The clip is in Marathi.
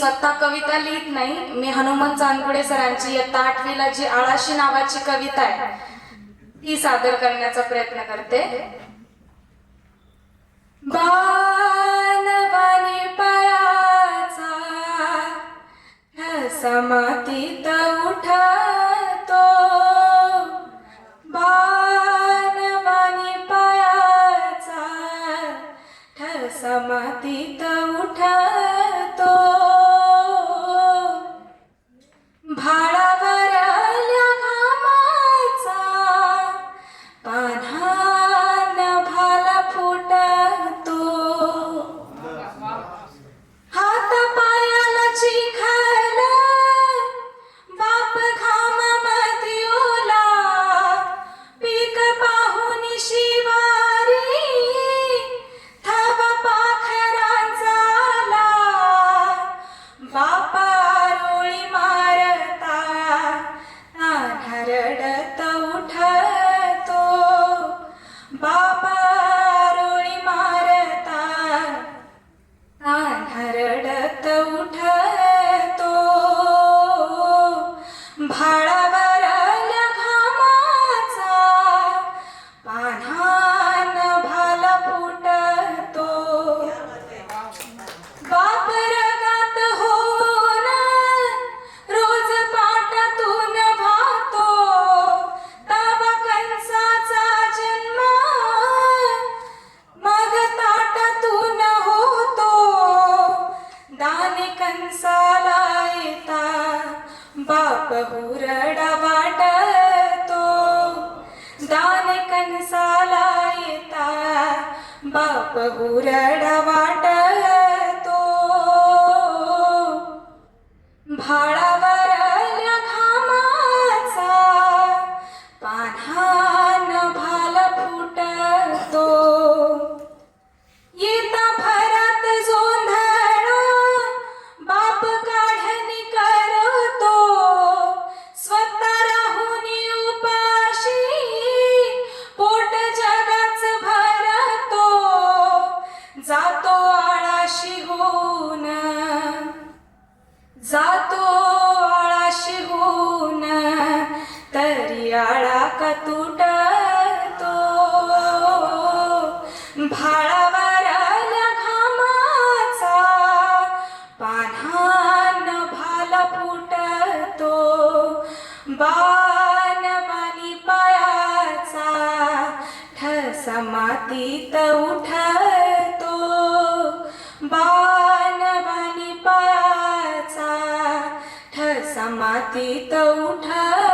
स्वतः कविता लिहित नाही मी हनुमंत चांदपुडे सरांची इयत्ता आठवीला जी आळाशी नावाची कविता आहे ती सादर करण्याचा प्रयत्न करते. बाणवानी पयाचा समातीत उठतो. समाती पायाचा ठसमातीत उठतो. Ojalá बापा बाप हुरडा वाटतो दाने कंसाला येता बाप हुरडा राहतो आळाशी होऊन तरी आळा का तुटतो? भाळावर घामाचा पान्हान भाल फुटतो. बाणवानी पायाचा ठस मातीत उठा बाणवानी पायाचा ठस मातीत उठतो